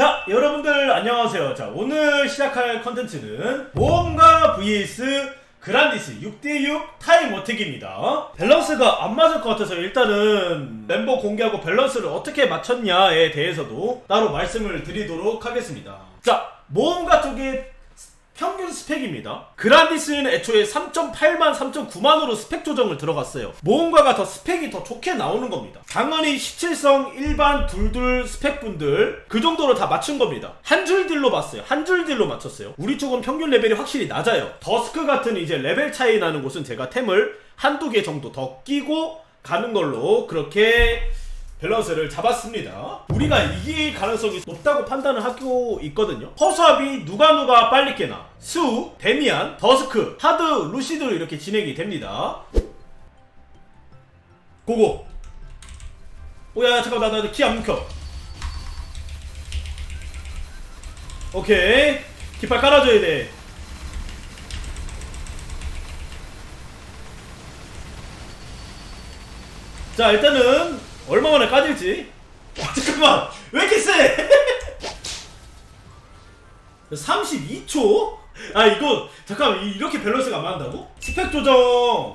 자, 여러분들 안녕하세요. 자, 오늘 시작할 컨텐츠는 모험가 vs 그란디스 6대6 타임 어택입니다. 밸런스가 안 맞을 것 같아서 일단은 멤버 공개하고 밸런스를 어떻게 맞췄냐에 대해서도 따로 말씀을 드리도록 하겠습니다. 자, 모험가 쪽에 평균 스펙입니다. 그란디스는 애초에 3.8만, 3.9만으로 스펙 조정을 들어갔어요. 모험가가 더 스펙이 더 좋게 나오는 겁니다. 당연히 17성 일반 둘둘 스펙분들 그 정도로 다 맞춘 겁니다. 한 줄 딜로 봤어요. 한 줄 딜로 맞췄어요. 우리 쪽은 평균 레벨이 확실히 낮아요. 더스크 같은 이제 레벨 차이 나는 곳은 제가 템을 한두 개 정도 더 끼고 가는 걸로 그렇게 밸런스를 잡았습니다. 우리가 이길 가능성이 높다고 판단을 하고 있거든요. 허수아비 누가 누가 빨리 깨나 수, 데미안, 더스크, 하드, 루시드로 이렇게 진행이 됩니다. 고고. 오야 잠깐 나나 키안 묵혀. 오케이 깃발 깔아줘야 돼. 자 일단은 얼마 만에 까질지? 와 잠깐만 왜 이렇게 세? 32초? 아 이거 잠깐만 이- 이렇게 밸런스가 안 맞는다고? 스펙 조정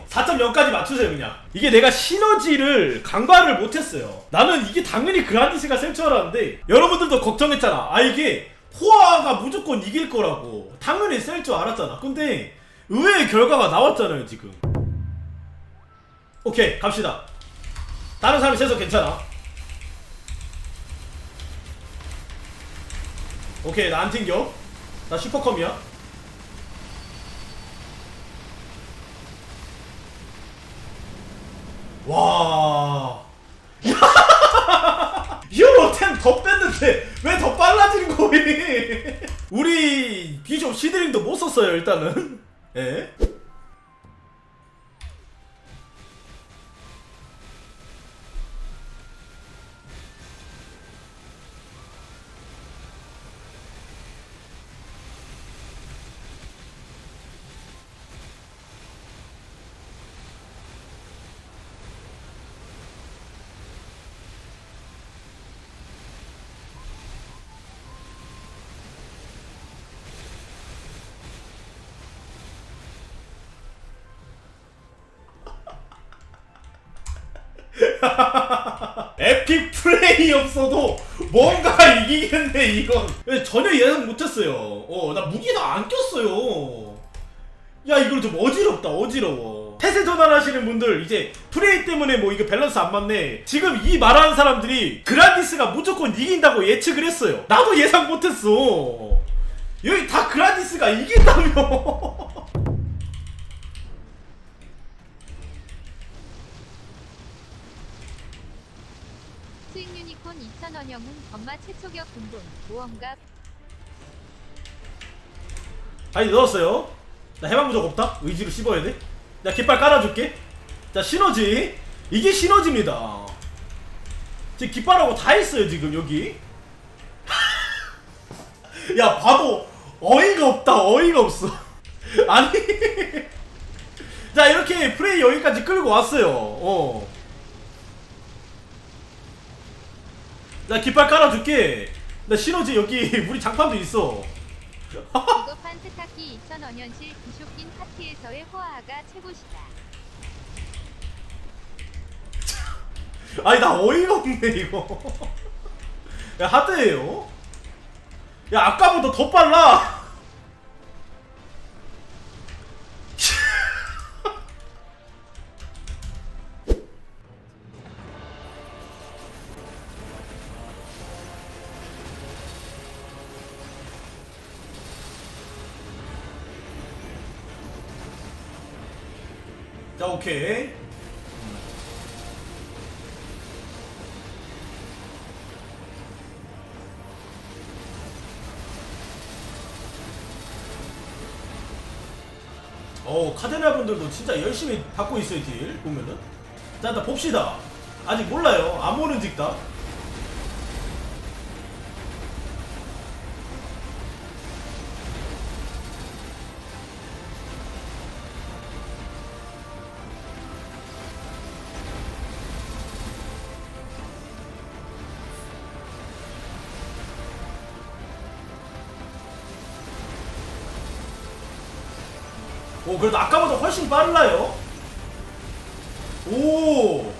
4.0까지 맞추세요 그냥. 이게 내가 시너지를 간과를 못했어요. 나는 이게 당연히 그란디스가 셀 줄 알았는데 여러분들도 걱정했잖아. 아 이게 호아가 무조건 이길 거라고. 당연히 셀 줄 알았잖아. 근데 의외의 결과가 나왔잖아요 지금. 오케이 갑시다 다른 사람이 세서 괜찮아. 오케이 나 안 튕겨. 나 슈퍼컴이야. 와. 히어로 템 더 뺐는데 왜 더 빨라지는 거니? 우리 비숍 시드링도 못 썼어요 일단은. 예. 에픽 플레이 없어도 뭔가 이기겠네 이건. 전혀 예상 못했어요. 어나 무기도 안 꼈어요. 야 이거 좀 어지럽다 어지러워. 태세 전환하시는 분들 이제 플레이 때문에 뭐 이거 밸런스 안 맞네. 지금 이 말하는 사람들이 그란디스가 무조건 이긴다고 예측을 했어요. 나도 예상 못했어. 여기 다 그란디스가 이긴다며 엄마 최초격 군본 모험가 아니 넣었어요. 나 해방 부족 없다. 의지로 씹어야 돼. 나 깃발 깔아줄게. 자 시너지. 이게 시너지입니다. 지금 깃발하고 다 했어요 지금 여기. 야 봐도 어이가 없다. 어이가 없어. 아니. 자 이렇게 플레이 여기까지 끌고 왔어요. 어. 나 깃발 깔아줄게. 나 시너지 여기 우리 장판도 있어. 비겁한 세탁기 2,000원현실 비쇼낀 파티에서의 호화가 최고시다. 아니 나 어이가 없네 이거 야 하드예요 야 아까보다 더 빨라 자 오케이. 어 카데나 분들도 진짜 열심히 받고 있어요 딜 보면은. 자 일단 봅시다. 아직 몰라요. 안 모는 직다 오 그래도 아까보다 훨씬 빨라요. 오.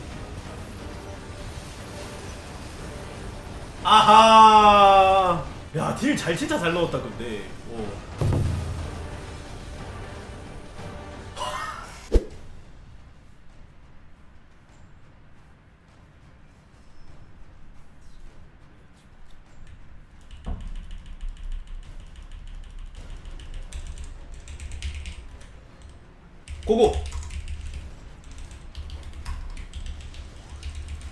아하. 야 딜 잘 진짜 잘 넣었다 근데. 오. 고고.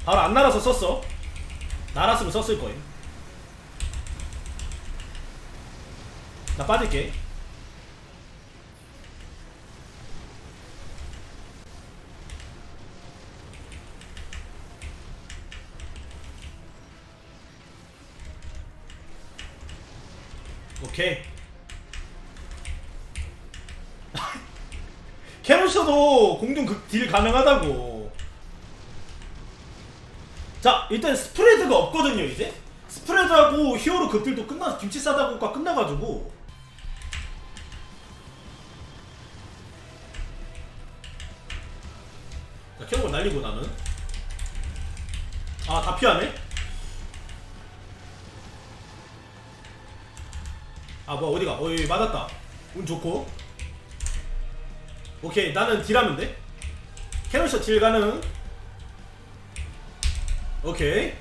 바로 안 날아서 썼어. 날았으면 썼을 거임. 나 빠질게. 오케이 캐논 셔도 공중 극딜 가능하다고. 자 일단 스프레드가 없거든요 이제. 스프레드하고 히어로 극딜도 끝나 김치 싸다고가 끝나가지고. 자 캐논을 날리고 나는. 아 다 피하네? 아 뭐야 어디가? 어이 맞았다. 운 좋고 오케이 나는 딜하면 돼. 캐논샷 딜 가능. 오케이.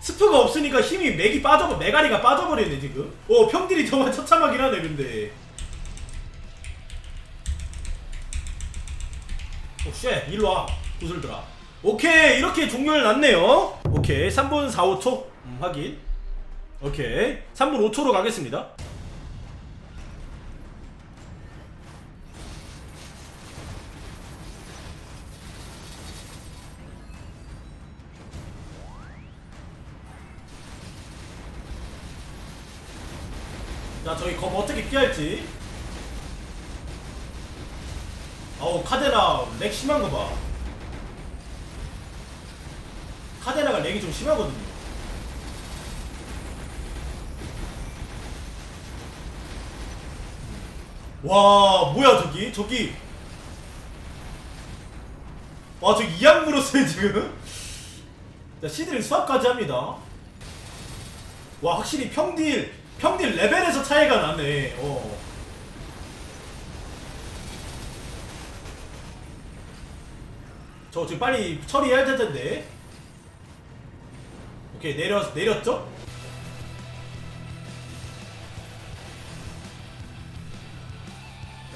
스프가 없으니까 힘이 맥이 빠져 메가리가 빠져버리네 지금. 오 평딜이 정말 처참하긴 하네 근데. 오쉣 일로와. 구슬들아. 오케이 이렇게 종료를 났네요. 오케이 3분 4, 5초. 음, 확인 오케이. 3분 5초로 가겠습니다. 자 저기 검 어떻게 피할지. 어우 카데나 렉 심한 거 봐. 카데나가 렉이 좀 심하거든요 와 뭐야 저기? 저기. 와 저기 이악 물었어요 지금? 자 시드를 수압까지 합니다. 와 확실히 평딜 평딜 레벨에서 차이가 나네. 어. 저 지금 빨리 처리해야 될 텐데. 오케이 내려 내렸죠?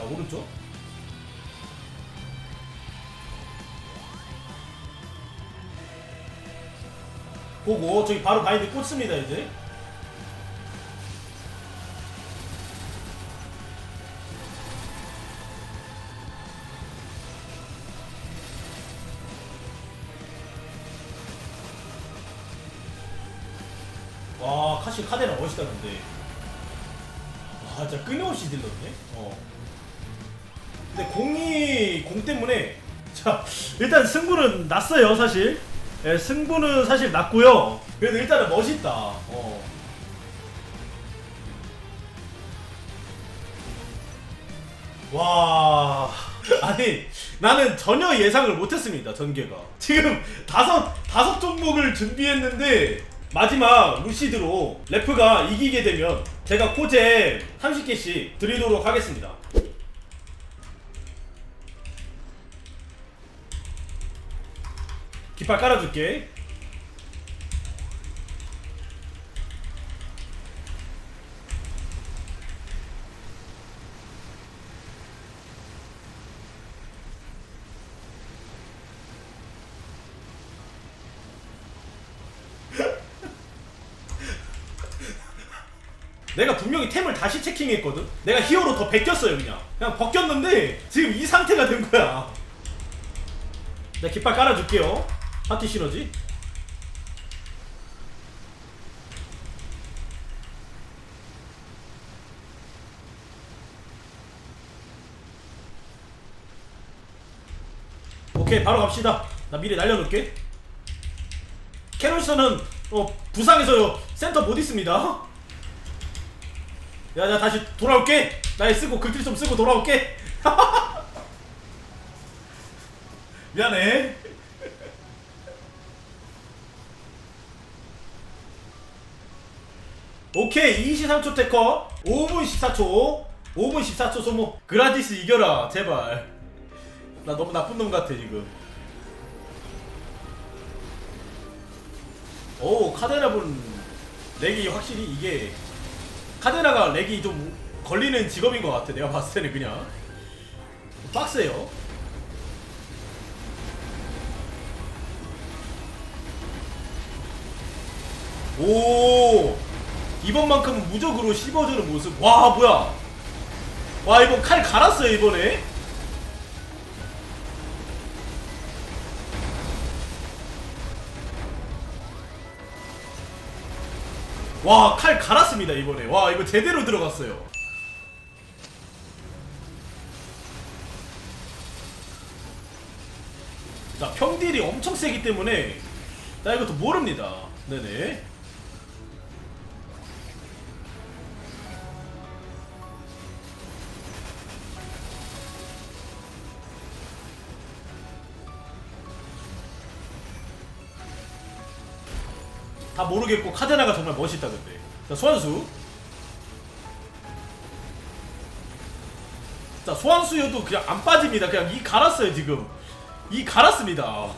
오른쪽? 보고 저기 바로 바인드 꽂습니다 이제. 와 카시 카데나 멋있다 근데. 와 진짜 끊임없이 딜렀네. 어 근데 공이 공 때문에 자 일단 승부는 났어요 사실. 예, 승부는 사실 났고요. 그래도 일단은 멋있다. 어. 와 아니 나는 전혀 예상을 못했습니다 전개가. 지금 다섯 다섯 종목을 준비했는데 마지막 루시드로 래프가 이기게 되면 제가 코제 30개씩 드리도록 하겠습니다 깃발 깔아줄게. 내가 분명히 템을 다시 체킹했거든? 내가 히어로 더 베꼈어요 그냥. 그냥 벗겼는데 지금 이 상태가 된 거야. 내가 깃발 깔아줄게요 파티 시너지 오케이 바로 갑시다 나 미리 날려놓을게 캐논스는 어, 부상해서 센터 못 있습니다. 야, 나 다시 돌아올게. 나 쓰고 극딜 좀 쓰고 돌아올게. 미안해. 오케이 23초 테커. 5분 14초 5분 14초 소모. 그라디스 이겨라 제발. 나 너무 나쁜 놈 같아 지금. 오 카데나 분 렉이 확실히 이게 카데나가 렉이 좀 걸리는 직업인 것 같아 내가 봤을 때는 그냥. 빡세요. 오 이번만큼은 무적으로 씹어주는 모습. 와 뭐야? 와 이번 칼 갈았어요 이번에. 와 칼 갈았습니다 이번에. 와 이거 제대로 들어갔어요. 자 평딜이 엄청 세기 때문에 나 이것도 모릅니다. 네네 다 모르겠고 카데나가 정말 멋있다 근데. 자 소환수. 자 소환수여도 그냥 안 빠집니다. 그냥 이 갈았어요 지금. 이 갈았습니다.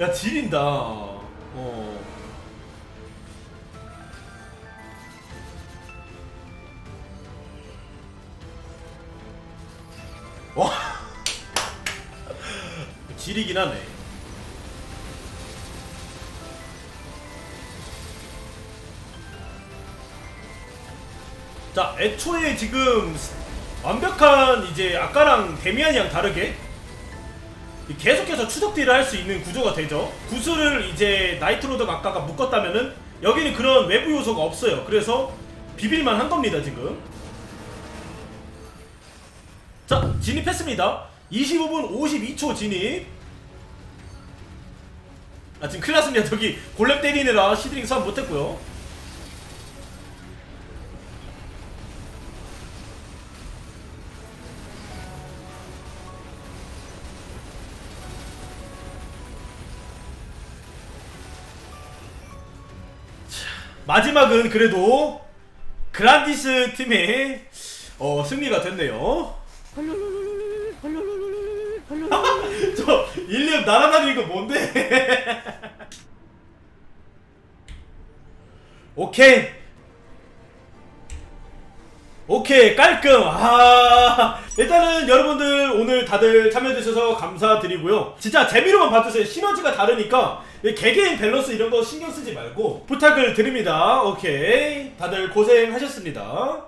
야 지린다. 어. 와. 지리긴 하네. 자, 애초에 지금 완벽한 이제 아까랑 데미안이랑 다르게 계속해서 추적 딜을 할 수 있는 구조가 되죠. 구슬을 이제 나이트로드가 아까가 묶었다면은 여기는 그런 외부 요소가 없어요. 그래서 비빌만 한 겁니다, 지금. 자, 진입했습니다. 25분 52초 진입. 아, 지금 큰일 났습니다. 저기 골렘 때리느라 시드링 싸움 못했고요. 마지막은 그래도 그란디스 팀의 어, 승리가 됐네요. 저 일리엄 날아다니는 거 뭔데? 오케이. 오케이 깔끔. 아. 일단은 여러분들 오늘 다들 참여해주셔서 감사드리고요. 진짜 재미로만 봐주세요. 시너지가 다르니까 이 개개인 밸런스 이런 거 신경 쓰지 말고 부탁을 드립니다. 오케이. 다들 고생하셨습니다